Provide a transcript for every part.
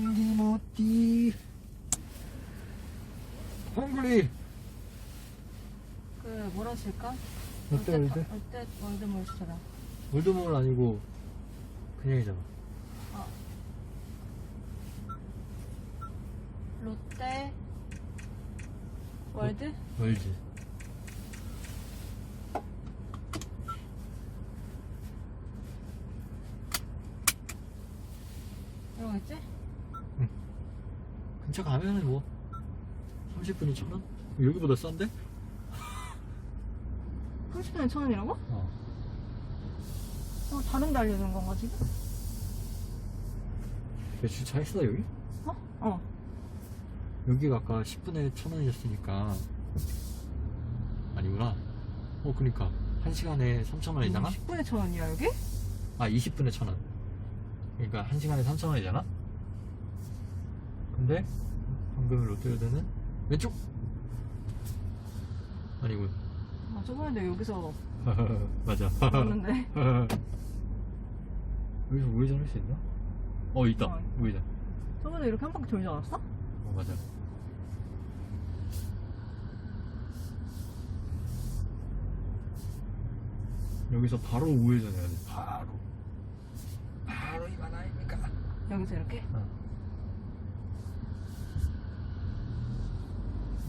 안기모띠 헝그리 그 뭐라 쓸까? 롯데 월드? 롯데 월드 몰스터라. 월드몰 아니고 그냥이잖아 롯데 월드? 월드 이러겠지? 가면은 뭐 30분이 천 원? 여기보다 싼데? 30분에 천 원이라고? 어 어, 다른 데 알려주는 건가 지금? 내 주차했어 여기? 어? 어. 여기가 아까 10분에 천 원이었으니까 아니구나 어 그니까 1시간에 3천 원이잖아? 10분에 천 원이야 여기? 아 20분에 천 원. 그러니까 1시간에 3천 원이잖아? 근데 방금 롯데월드는 왼쪽! 아니군 아 저번에 내가 여기서 맞아 봤는데 여기서 우회전 할 수 있나? 어 있다 어. 우회전 저번에 이렇게 한 바퀴 돌지 않았어? 어 맞아 여기서 바로 우회전 해야 돼 바로 바로 이만 아닙니까 여기서 이렇게? 어.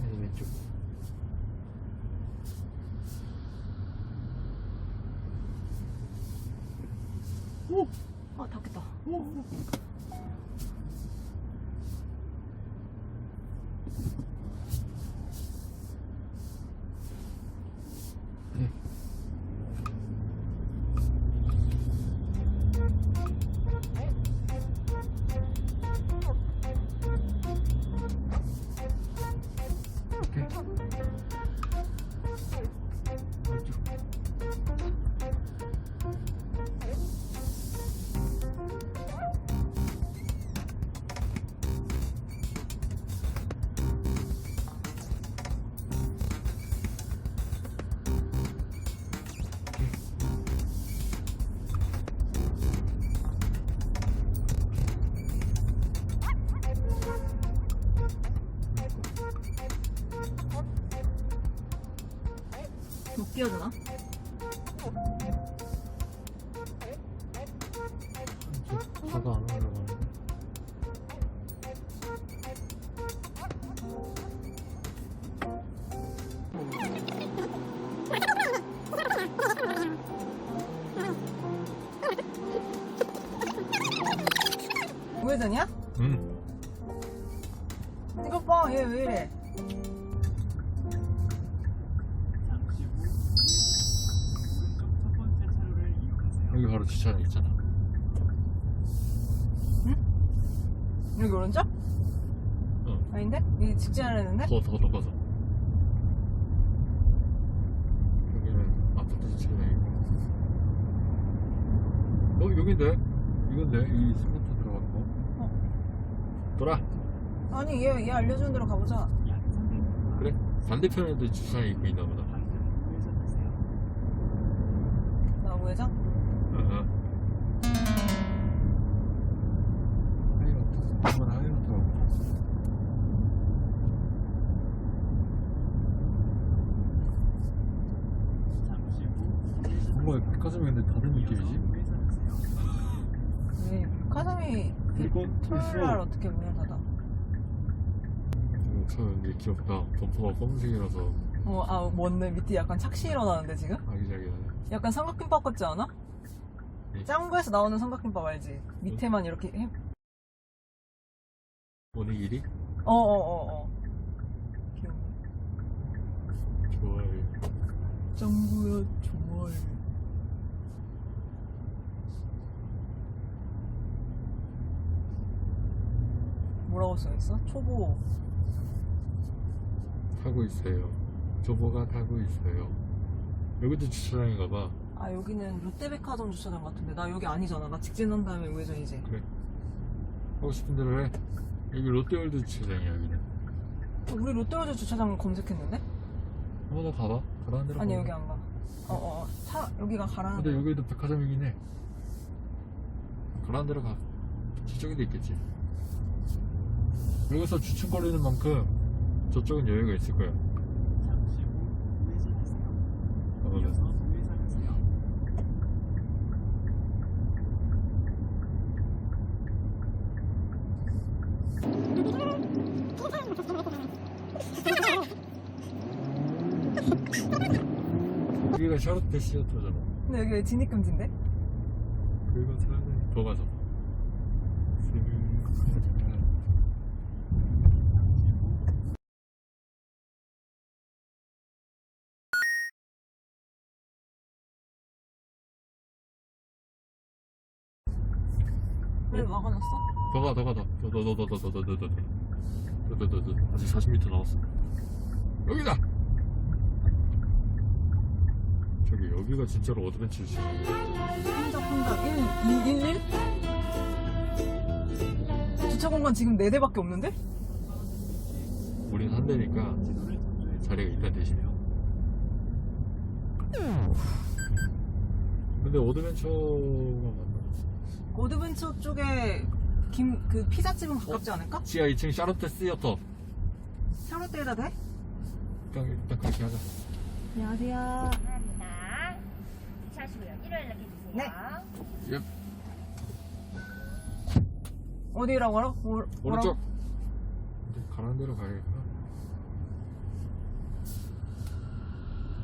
네, 왼쪽. 오! 아 닫 못 끼워주나? 저 차가 안 올라가는데. 우회전이야? 응. 이거 봐 얘 왜 이래 여기 바로 주차장 있잖아. 여기 오른쪽? 어. 아닌데? 여기 직진하려는데? 더, 더, 더 가서. 여기는 아파트 주차장이고. 어, 여긴데? 이건데? 이 스마트 들어가는 거? 어. 돌아! 아니 얘, 얘 알려주는 대로 가보자 그래? 반대편에도 주차장이 있고 있나 보다. 나 우회전? 뭔가 백화점인데 다른 느낌이지? 왜 백화점이 토요일 날 어떻게 문을 닫아? 어, 저 근데 귀엽다. 범퍼가 검은색이라서 어, 아, 뭔데? 밑에 약간 착시 일어나는데 지금? 아기자기하네. 약간 삼각김밥 같지 않아? 네. 짱구에서 나오는 삼각김밥 알지? 밑에만 이렇게 해. 오니기리? 어어어어. 귀여워. 좋아해. 짱구야, 좋아해. 뭐라고 써있어? 초보. 타고 있어요. 조보가 타고 있어요. 여기도 주차장인가 봐. 아, 여기는 롯데백화점 주차장 같은데. 나 여기 아니잖아. 나 직진한 다음에 우회전이지. 그래. 하고 싶은 대로 해. 여기 롯데월드 주차장이야, 여기는. 우리 롯데월드 주차장 검색했는데? 한번 더 가봐. 가라는 대로 아니, 가봐. 여기 안 가. 어어어. 차, 여기가 가라는 근데 데 여기도 백화점이긴 해. 가라는 대로 가. 저쪽에도 있겠지. 여기서 주춤거리는 만큼 저쪽은 여유가 있을 거야. 잠시 후 우회전하세요. 어, 이어서 우회전하세요. 여기가 샤롯데 시어터잖아. 근데 여기 왜 진입금지인데? 그거 사야 돼. 더 가자. 왜 막아놨어? 더 가, 더 가, 더. 더, 더, 더, 더, 더, 더, 더, 더, 더, 더, 더, 더, 더, 더. 아직 40m 남았어. 여기다! 저기, 여기가 진짜로 어드벤처 지 혼자 혼자 1, 2, 1, 1? 주차 공간 지금 4대밖에 없는데? 우린 한 대니까 자리가 있다 대신에. 근데 어드벤처가 맞나? 어드벤처 쪽에 김, 그 피자집은 가깝지 않을까? 지하 2층 샤롯데 시어터. 샤롯데에다 돼? 일단, 일단 그렇게 하자. 안녕하세요. 감사합니다. 주차하시고요. 일요일 날 계세요. 네. 예. 어디라고 하라? 오, 오른쪽. 근데 가라는 대로 가야겠구나.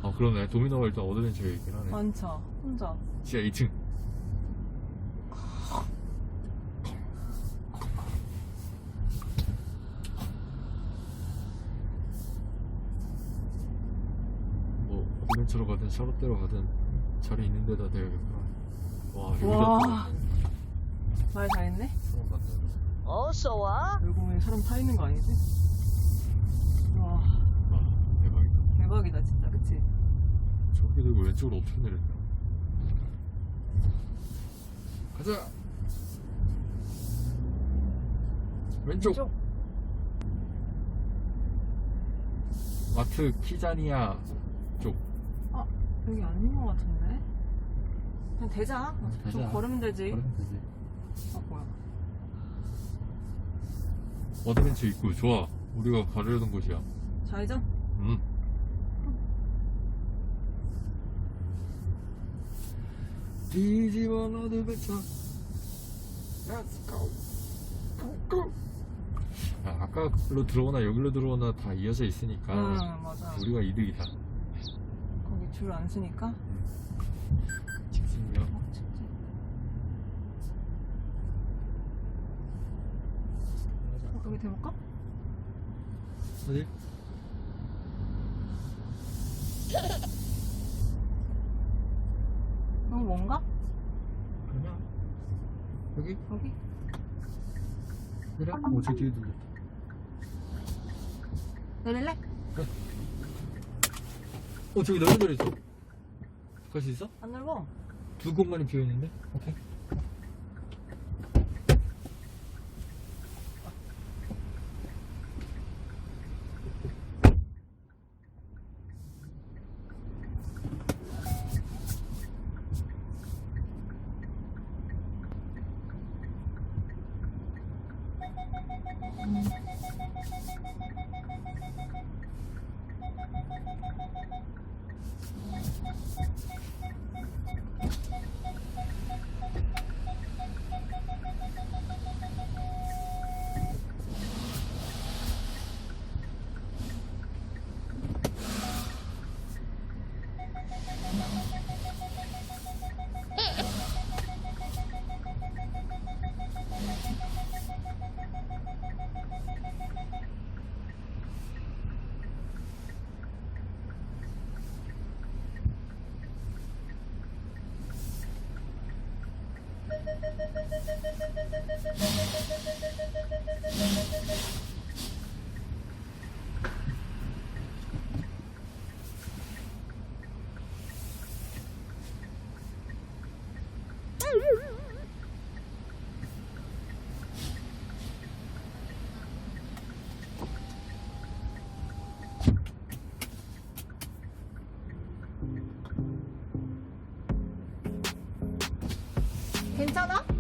아, 그러네. 도미노가 일단 어드벤처에 있긴 하네. 많죠. 혼자. 지하 2층. 뭐 어드벤처로 가든 샤롯대로 가든 자리 있는 데다 대야겠구나. 와 여기다 와. 말 잘했네? 어서 와. 외국에 사람 타 있는 거 아니지? 와, 아 대박이다. 대박이다, 진짜. 그치? 저기 들고 왼쪽으로 어떻게 내렸냐? 가자. 왼쪽. 왼쪽. 마트 키자니아 쪽. 아, 여기 아닌 것 같은데? 그냥 대자. 대자. 좀 걸으면 되지. 그러면 되지. 아, 뭐야. 어드벤처 있고 좋아. 우리가 가려던 곳이야. 좌회전? 응. 뒤집어 어드벤처. Let's go. Go, go. 아, 아까로 들어오나 여기로 들어오나 다 이어져 있으니까 응, 맞아. 우리가 이득이다. 거기 줄안 쓰니까. 직진이요. 어, 진짜. 어, 여기 대볼까? 어디? 너무 뭔가? 그러냐? 여기? 여기? 내려? 어, 저 뒤에 들렸다. 내릴래? 어, 저기 넓은 자리 있어. 갈 수 있어? 안 넓어. 두 공간이 비어있는데? 오케이. 괜찮아?